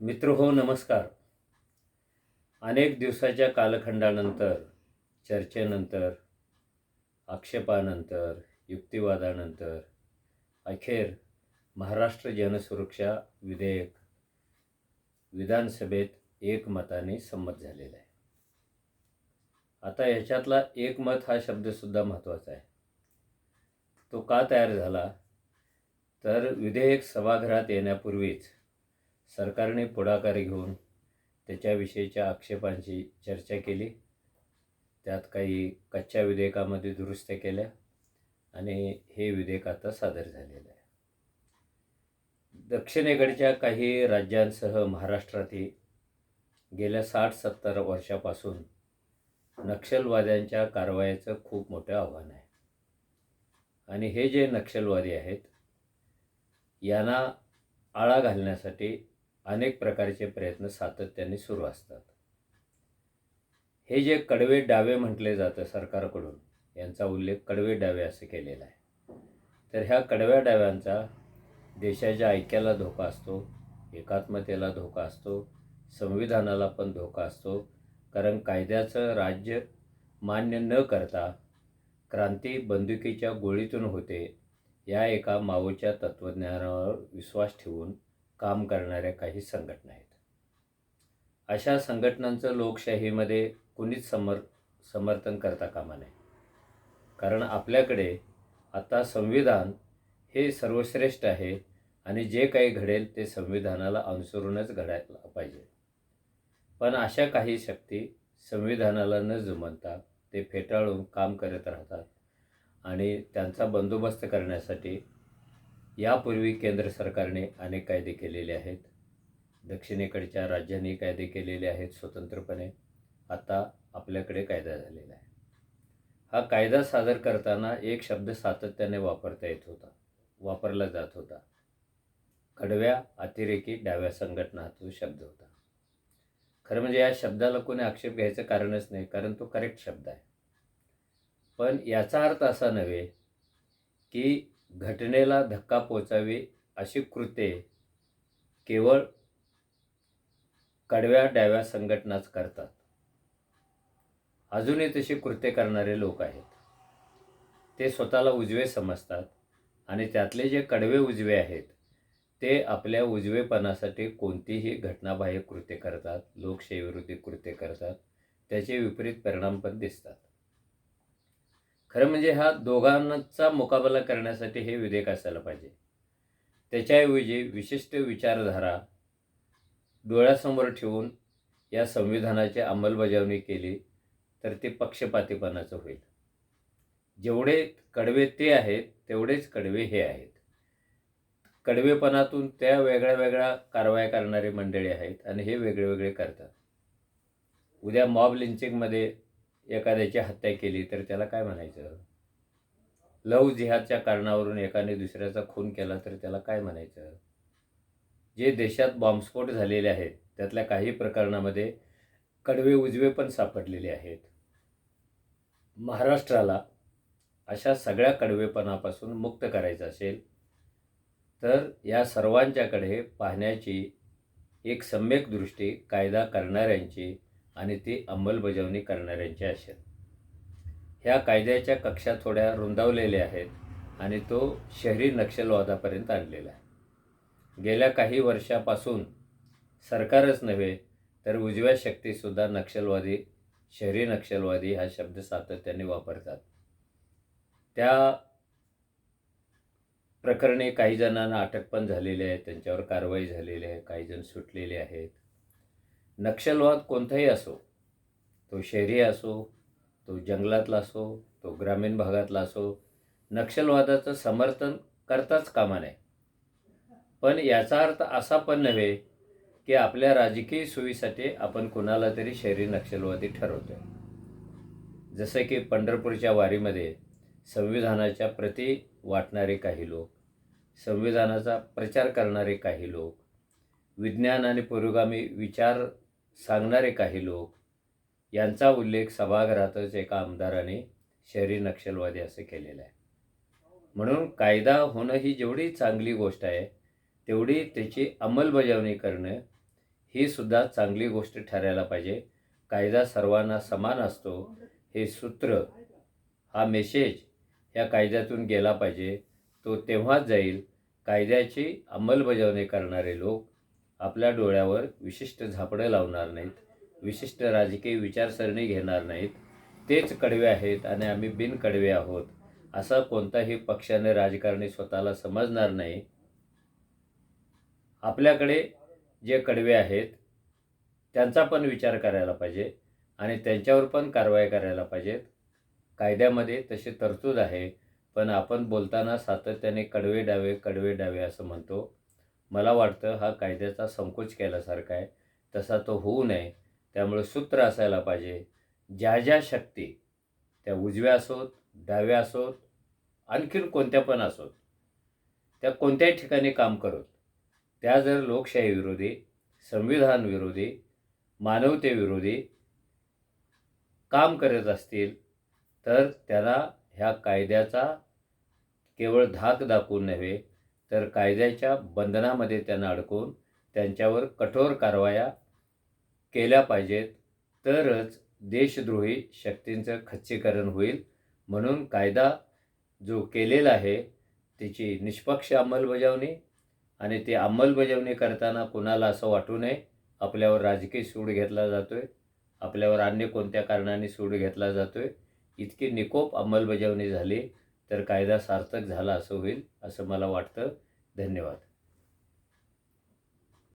मित्र हो नमस्कार. अनेक दिवसाच्या कालखंडानंतर चर्चेनंतर आक्षेपानंतर युक्तिवादानंतर अखेर महाराष्ट्र जनसुरक्षा विधेयक विधानसभेत एकमताने संमत झालेलं आहे. आता याच्यातला एकमत हा शब्दसुद्धा महत्त्वाचा आहे. तो का तयार झाला? तर विधेयक सभागृहात येण्यापूर्वीच सरकारने पुढाकार घेऊन त्याच्याविषयीच्या आक्षेपांची चर्चा केली. त्यात काही कच्च्या विधेयकामध्ये दुरुस्त्या केल्या आणि हे विधेयक आता सादर झालेलं आहे. दक्षिणेकडच्या काही राज्यांसह महाराष्ट्रातही गेल्या साठ सत्तर वर्षापासून नक्षलवाद्यांच्या कारवायाचं खूप मोठं आव्हान आहे. आणि हे जे नक्षलवादी आहेत यांना आळा घालण्यासाठी अनेक प्रकारचे प्रयत्न सातत्याने सुरू असतात. हे जे कडवे डावे म्हटले जातं सरकारकडून यांचा उल्लेख कडवे डावे असं केलेला आहे. तर ह्या कडव्या डाव्यांचा देशाच्या ऐक्याला धोका असतो एकात्मतेला धोका असतो संविधानाला पण धोका असतो. कारण कायद्याचं राज्य मान्य न करता क्रांती बंदुकीच्या गोळीतून होते या एका मावोच्या तत्त्वज्ञानावर विश्वास ठेवून काम करणाऱ्या काही संघटना आहेत. अशा संघटनांचं लोकशाहीमध्ये कुणीच समर समर्थन करता कामा नये. कारण आपल्याकडे आता संविधान हे सर्वश्रेष्ठ आहे आणि जे काही घडेल ते संविधानाला अनुसरूनच घडायला पाहिजे. पण अशा काही शक्ती संविधानाला न जुमनता ते फेटाळून काम करत राहतात आणि त्यांचा बंदोबस्त करण्यासाठी यापूर्वी केंद्र सरकारने अनेक कायदे केलेले आहेत. दक्षिणेकडच्या राज्यांनी कायदे केलेले आहेत स्वतंत्रपणे. आता आपल्याकडे कायदा झालेला आहे. हा कायदा सादर करताना एक शब्द सातत्याने वापरता येत होता. वापरला जात होता. कडव्या अतिरेकी डाव्या संघटना तो शब्द होता. खरं म्हणजे या शब्दाला कोणी आक्षेप घ्यायचं कारणच नाही कारण तो करेक्ट शब्द आहे. पण याचा अर्थ असा नव्हे की घटनेला धक्का पोचावी अशी कृत्ये केवळ कडव्या डाव्या संघटनाच करतात. अजूनही तशी कृत्य करणारे लोक आहेत. ते स्वतःला उजवे समजतात आणि त्यातले जे कडवे उजवे आहेत ते आपल्या उजवेपणासाठी कोणतीही घटनाबाह्य कृत्य करतात लोकशाहीविरोधी कृत्य करतात त्याचे विपरीत परिणाम पण दिसतात. खरं म्हणजे हा दोघांचा मुकाबला करण्यासाठी हे विधेयक असायला पाहिजे. त्याच्याऐवजी विशिष्ट विचारधारा डोळ्यासमोर ठेवून या संविधानाची अंमलबजावणी केली तर ते पक्षपातीपणाचं होईल. जेवढे कडवे ते आहेत तेवढेच कडवे हे आहेत. कडवेपणातून त्या वेगळ्या वेगळ्या कारवाया करणारी मंडळी आहेत आणि हे वेगळे वेगळे करतात. उद्या मॉब लिंचिंगमध्ये एखाद्याची हत्या केली तर त्याला काय म्हणायचं? लव जिहादच्या कारणावरून एकाने दुसऱ्याचा खून केला तर त्याला काय म्हणायचं? जे देशात बॉम्बस्फोट झालेले आहेत त्यातल्या काही प्रकरणामध्ये कडवे उजवे पण सापडलेले आहेत. महाराष्ट्राला अशा सगळ्या कडवेपणापासून मुक्त करायचं असेल तर या सर्वांच्याकडे पाहण्याची एक सम्यक दृष्टी कायदा करणाऱ्यांची आणि ती अंमलबजावणी करणाऱ्यांची असेल. ह्या कायद्याच्या कक्षा थोड्या रुंदावलेल्या आहेत आणि तो शहरी नक्षलवादापर्यंत आणलेला आहे. गेल्या काही वर्षापासून सरकारच नव्हे तर उजव्या शक्तीसुद्धा नक्षलवादी शहरी नक्षलवादी हा शब्द सातत्याने वापरतात. त्या प्रकरणी काही जणांना अटक पण झालेली आहे त्यांच्यावर कारवाई झालेली आहे काही जण सुटलेले आहेत. नक्षलवाद कोणताही असो तो शहरी असो तो जंगलातला असो तो ग्रामीण भागातला असो नक्षलवादाचं समर्थन करताच कामा नये. पण याचा अर्थ असा पण नव्हे की आपल्या राजकीय सोयीसाठी आपण कुणाला तरी शहरी नक्षलवादी ठरवतो जसं की पंढरपूरच्या वारीमध्ये संविधानाच्या प्रती वाटणारे काही लोक संविधानाचा प्रचार करणारे काही लोक विज्ञान आणि पुरोगामी विचार सांगणारे काही लोक यांचा उल्लेख सभागृहातच एका आमदाराने शहरी नक्षलवादी असं केलेलं आहे. म्हणून कायदा होणं ही जेवढी चांगली गोष्ट आहे तेवढी त्याची अंमलबजावणी करणं ही सुद्धा चांगली गोष्ट ठरायला पाहिजे. कायदा सर्वांना समान असतो हे सूत्र हा मेसेज या कायद्यातून गेला पाहिजे. तो तेव्हाच जाईल कायद्याची अंमलबजावणी करणारे लोक आपल्या डोळ्यावर विशिष्ट झापडं लावणार नाहीत विशिष्ट राजकीय विचारसरणी घेणार नाहीत. तेच कडवे आहेत आणि आम्ही बिनकडवे आहोत. असा कोणताही पक्षाने राजकारणी स्वतःला समजणार नाही. आपल्याकडे जे कडवे आहेत त्यांचा पण विचार करायला पाहिजे आणि त्यांच्यावर पण कारवाई करायला पाहिजेत कायद्यामध्ये तशी तरतूद आहे पण आपण बोलताना सातत्याने कडवे डावे कडवे डावे असं म्हणतो. मला वाटतं हा कायद्याचा संकोच केल्यासारखा आहे. तसा तो होऊ नये. त्यामुळे सूत्र असायला पाहिजे. ज्या ज्या शक्ती त्या उजव्या असोत डाव्या असोत आणखीन कोणत्या पण असोत त्या कोणत्याही ठिकाणी काम करत. त्या जर लोकशाही विरोधी संविधान विरोधी मानवतेविरोधी काम करत असतील तर त्याला ह्या कायद्याचा केवळ धाक दाखवून नव्हे तर कायद्याच्या बंधनामध्ये त्यांना अडकून त्यांच्यावर कठोर कारवाया केल्या पाहिजेत. तरच देशद्रोही शक्तींचं खच्चीकरण होईल. म्हणून कायदा जो केलेला आहे त्याची निष्पक्ष अंमलबजावणी आणि ती अंमलबजावणी करताना कुणाला असं वाटू नये आपल्यावर राजकीय सूड घेतला जातो आहे आपल्यावर अन्य कोणत्या कारणाने सूड घेतला जातो आहे इतकी निकोप अंमलबजावणी झाली. तर कायदा सार्थक झाला असं होईल असं मला वाटतं. धन्यवाद.